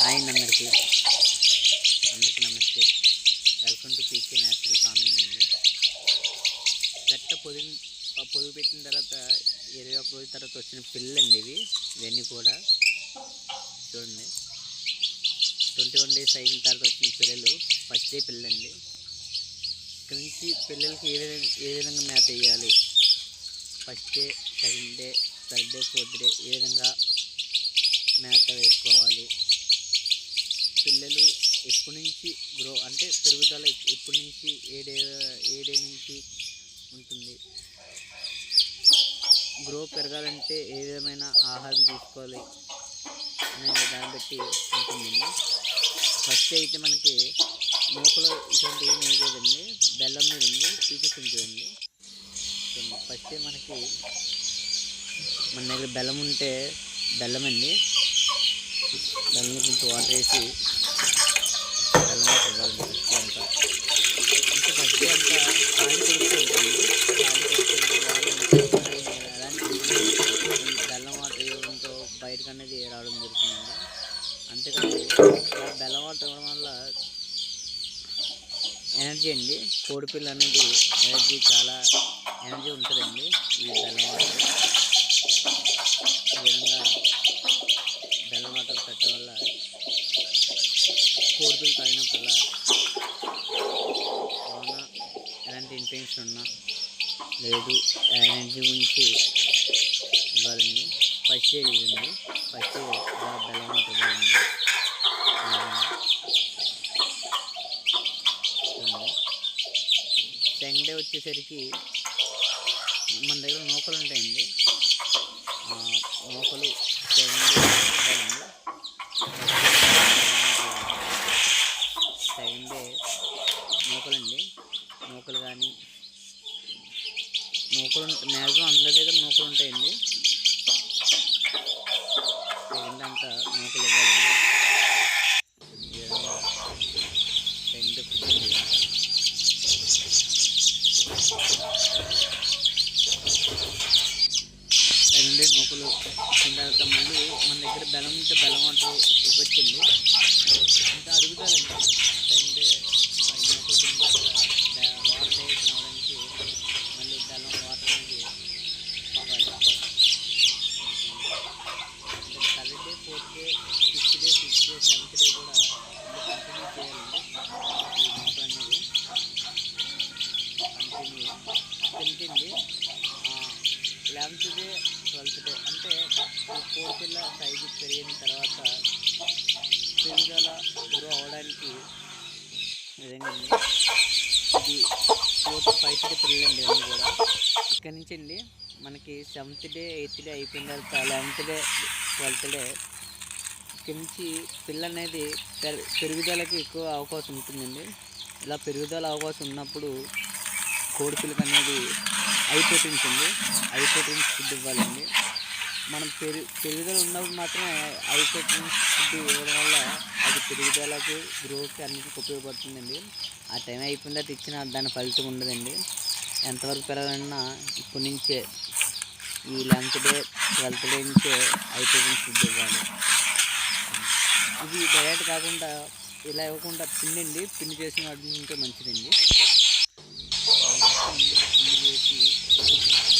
Hi అండి అందరికీ. అందరికీ నమస్తే. Welcome to PK natural farming అండి. పెట్ట పొదుగు ఆ పొదుగు పెట్టిన తర్వాత ఇరవై ఒక రోజుల తర్వాత వచ్చిన పిల్లండి ఇవి ఇవన్నీ కూడా. చూడండి. ట్వంటీ వన్ డేస్ అయిన తర్వాత వచ్చిన పిల్లలు ఫస్ట్ డే పిల్లండి. ఇక్కడి నుంచి పిల్లలకి ఏ విధంగా ఏ విధంగా మేత వేయాలి? First day second day third day fourth day ఏ విధంగా మేత వేసుకోవాలి? పిల్లలు ఎప్పటి నుంచి గ్రో అంటే పెరుగుదల ఎప్పటి నుంచి ఏ డే ఏ డే నుంచి ఉంటుంది? గ్రో పెరగాలంటే ఏ విధమైన ఆహారం తీసుకోవాలి అనే దాన్ని బట్టి ఉంటుందండి ఫస్ట్ అయితే మనకి మూకలో ఇటువంటి ఏమి వేయకూడదండి. బెల్లం మీద ఉంది చూపిస్తుంది చూడండి. ఫస్ట్ మనకి మన దగ్గర బెల్లం ఉంటే బెల్లం అండి బెల్లం కొంచెం వాటర్ వేసి బెల్లం వాటర్ ఇవ్వాలండి అంతా. ఇంకా ఫస్ట్ అంతా పాలు కొడుతూ ఉంటుంది పాలు అలాంటి బెల్లం వాటర్ ఇవ్వడంతో బయటకు అనేది రావడం జరుగుతుందండి. అంతేకాదు బెల్లం వాటర్ ఇవ్వడం వల్ల ఎనర్జీ అండి. కోడిపిల్ల అనేది ఎనర్జీ చాలా ఎనర్జీ ఉంటుందండి ఈ బెల్లం వాటర్ ఈ విధంగా బెల్లం వాటర్ పెట్టడం వల్ల కోడిపిల్ల తాగినప్పుడల్లా ఏమన్నా ఇంటెన్షన్ ఉన్నా లేదు ఎనర్జీ గురించి ఇవ్వాలండి. ఫస్ట్ ఎయిడ్ ఇవ్వండి ఫస్ట్ ఎయిడ్ ఇలా బెల్లం ఇవ్వాలండి ఈ సెకండ్ డే వచ్చేసరికి మన దగ్గర నూకలు ఉంటాయండి. నూకలు సెకండ్ డే ఇవ్వాలండి సెకండ్ డే నూకలండి నూకలు కానీ నూకలు మ్యాక్సిమం అందరి దగ్గర నూకలు ఉంటాయండి సెకండ్ నూకలు ఇవ్వాలండి రెండు నూకలు ఇచ్చిన తర్వాత మళ్ళీ మన దగ్గర బెల్లం ఉంటే బెల్లం అంటూ ఇవ్వచ్చండి. ఇంకా అరుగుతారండి రెండు ఐదు నూకలు తిన్న తర్వాత బె- వాటర్ వేసిన అవడానికి మళ్ళీ బెల్లం వాటర్ అనేది ఇవ్వాలి అంటే third day fourth day fifth day sixth day seventh day కూడా కంటిన్యూ చేయాలండి ఈ నూకలు అనేది కంటిన్యూ తింటుంది లెవెన్త్ డే ట్వెల్త్ డే అంటే ఈ కోడిపిల్ల సైజు పెరిగిన తర్వాత పెరుగుదల గ్రో అవ్వడానికి విధంగా ఇది ఫోర్త్ ఫైవ్త్ డే పిల్లలండి ఇవన్నీ కూడా. ఇక్కడ నుంచి అండి మనకి సెవెంత్ డే ఎయిత్ డే అయిపోయిన తర్వాత లెవెన్త్ డే ట్వెల్త్ డే ఇక్కడి నుంచి పిల్ల అనేది పెరుగుదలకి ఎక్కువ అవకాశం ఉంటుందండి. ఇలా పెరుగుదల అవకాశం ఉన్నప్పుడు కోడిపిల్లకి అనేది ఐ ప్రోటీన్స్ అండి ఐ ప్రోటీన్స్ ఫుడ్ ఇవ్వాలండి. మనం పెరు పెరుగుదల ఉన్నప్పుడు మాత్రమే ఐ ప్రోటీన్స్ ఫుడ్ ఇవ్వడం వల్ల అది పెరుగుదలకు గ్రోత్కి అన్నిటికి ఉపయోగపడుతుందండి. ఆ టైం అయిపోయిన తర్వాత ఇచ్చిన దాని ఫలితం ఉండదండి. ఎంతవరకు పెరగాలన్నా ఇప్పటి నుంచే ఈ లెంత్ డే ట్వెల్త్ డే నుంచే ఐ ప్రోటీన్స్ ఫుడ్ ఇవ్వాలి. ఇది డైరెక్ట్ కాకుండా ఇలా ఇవ్వకుండా పిండి అండి పిండి చేసిన వాటి ఉంటే మంచిదండి. ti.